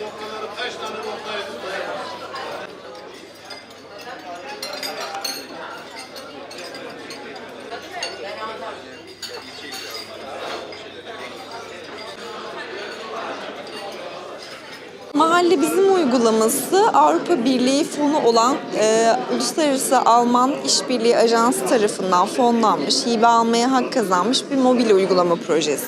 noktaları kaç tane noktayı tutacak? Ben anlarım. Mahalle Bizim uygulaması Avrupa Birliği fonu olan e, Uluslararası Alman İşbirliği Ajansı tarafından fonlanmış, hibe almaya hak kazanmış bir mobil uygulama projesi.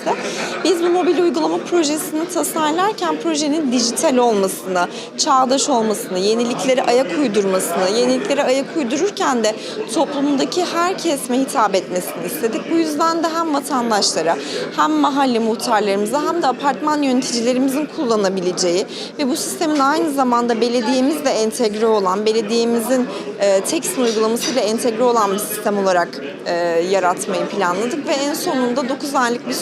Biz bu mobil uygulama projesini tasarlarken projenin dijital olmasını, çağdaş olmasını, yeniliklere ayak uydurmasını, yeniliklere ayak uydururken de toplumdaki her kesime hitap etmesini istedik. Bu yüzden de hem vatandaşlara hem mahalle muhtarlarımıza hem de apartman yöneticilerimizin kullanabileceği ve bu sistemin aynı zamanda belediyemizle entegre olan, belediyemizin e, Teksin uygulamasıyla entegre olan bir sistem olarak e, yaratmayı planladık ve en sonunda 9 aylık bir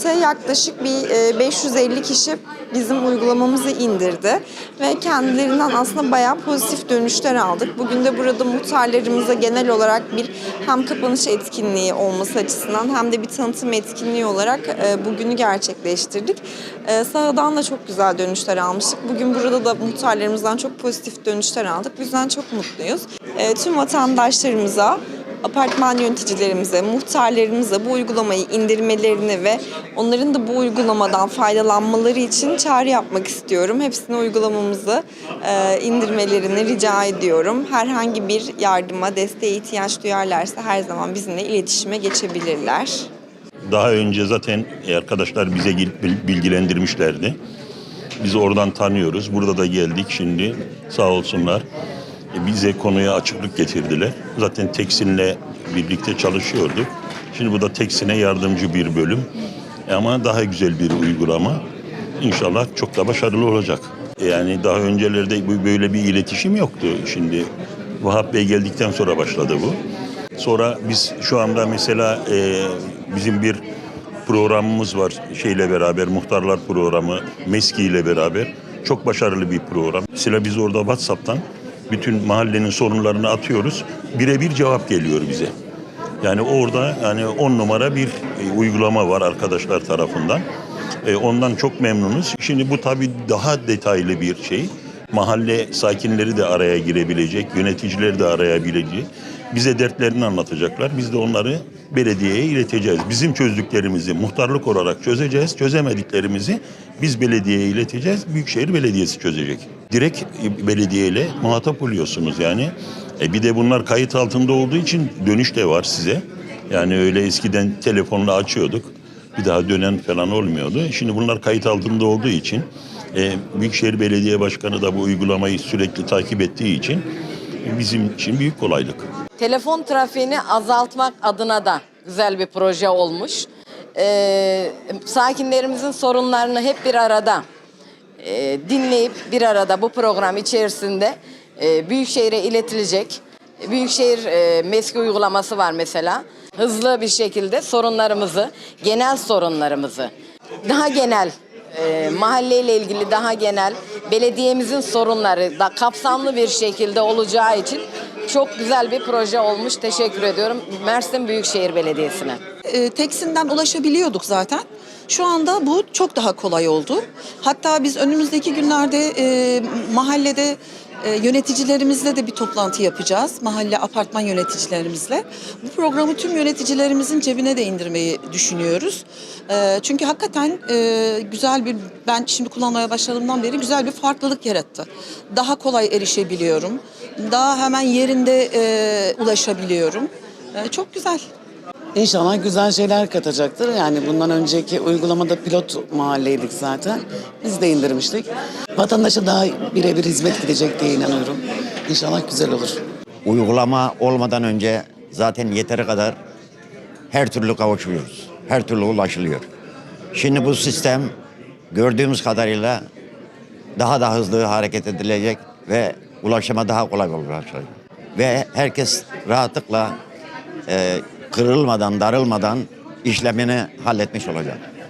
süreçte yaklaşık bir e, 550 kişi bizim uygulamamızı indirdi ve kendilerinden aslında bayağı pozitif dönüşler aldık. Bugün de burada muhtarlarımıza genel olarak bir hem kapanış etkinliği olması açısından hem de bir tanıtım etkinliği olarak e, bugünü gerçekleştirdik. E, sahadan da çok güzel dönüşler almıştık. Bugün burada da muhtarlarımızdan çok pozitif dönüşler aldık. Bu yüzden çok mutluyuz. E, tüm vatandaşlarımıza apartman yöneticilerimize, muhtarlarımıza bu uygulamayı indirmelerini ve onların da bu uygulamadan faydalanmaları için çağrı yapmak istiyorum. Hepsine uygulamamızı e, indirmelerini rica ediyorum. Herhangi bir yardıma, desteğe ihtiyaç duyarlarsa her zaman bizimle iletişime geçebilirler. Daha önce zaten arkadaşlar bize bilgilendirmişlerdi. Biz oradan tanıyoruz. Burada da geldik şimdi sağ olsunlar. E, Bize konuya açıklık getirdiler. Zaten Teksin'le birlikte çalışıyorduk. Şimdi bu da Teksin'e yardımcı bir bölüm. E, Ama daha güzel bir uygulama. İnşallah çok da başarılı olacak. Yani daha öncelerde böyle bir iletişim yoktu. Şimdi Vahap Bey geldikten sonra başladı bu. Sonra biz şu anda mesela e, bizim bir programımız var şeyle beraber muhtarlar programı Meski ile beraber çok başarılı bir program. Mesela biz orada WhatsApp'tan bütün mahallenin sorunlarını atıyoruz. Birebir cevap geliyor bize. Yani orada yani on numara bir e, uygulama var arkadaşlar tarafından. E, ondan çok memnunuz. Şimdi bu tabii daha detaylı bir şey. Mahalle sakinleri de araya girebilecek, yöneticileri de araya bilecek. Bize dertlerini anlatacaklar. Biz de onları belediyeye ileteceğiz. Bizim çözdüklerimizi muhtarlık olarak çözeceğiz. Çözemediklerimizi biz belediyeye ileteceğiz. Büyükşehir Belediyesi çözecek. Direkt belediyeyle muhatap oluyorsunuz yani. E bir de bunlar kayıt altında olduğu için dönüş de var size. Yani öyle eskiden telefonla açıyorduk. Bir daha dönen falan olmuyordu. Şimdi bunlar kayıt altında olduğu için e, Büyükşehir Belediye Başkanı da bu uygulamayı sürekli takip ettiği için bizim için büyük kolaylık. Telefon trafiğini azaltmak adına da güzel bir proje olmuş. Ee, sakinlerimizin sorunlarını hep bir arada e, dinleyip bir arada bu program içerisinde e, Büyükşehir'e iletilecek. Büyükşehir e, meski uygulaması var mesela. Hızlı bir şekilde sorunlarımızı, genel sorunlarımızı daha genel e, mahalleyle ilgili daha genel belediyemizin sorunları da kapsamlı bir şekilde olacağı için çok güzel bir proje olmuş. Teşekkür ediyorum Mersin Büyükşehir Belediyesi'ne. e, Teksin'den ulaşabiliyorduk zaten. Şu anda bu çok daha kolay oldu. Hatta biz önümüzdeki günlerde e, mahallede e, yöneticilerimizle de bir toplantı yapacağız. Mahalle apartman yöneticilerimizle. Bu programı tüm yöneticilerimizin cebine de indirmeyi düşünüyoruz. E, çünkü hakikaten e, güzel bir, ben şimdi kullanmaya başladığımdan beri güzel bir farklılık yarattı. Daha kolay erişebiliyorum. Daha hemen yerinde e, ulaşabiliyorum. E, çok güzel. İnşallah güzel şeyler katacaktır. Yani bundan önceki uygulamada pilot mahalleydik zaten. Biz de indirmiştik. Vatandaşa daha birebir hizmet gidecek diye inanıyorum. İnşallah güzel olur. uygulama olmadan önce zaten yeteri kadar her türlü kavuşuyoruz. Her türlü ulaşılıyor. Şimdi bu sistem gördüğümüz kadarıyla daha da hızlı hareket edilecek ve ulaşıma daha kolay olacak. Ve herkes rahatlıkla e, kırılmadan, darılmadan işlemini halletmiş olacak.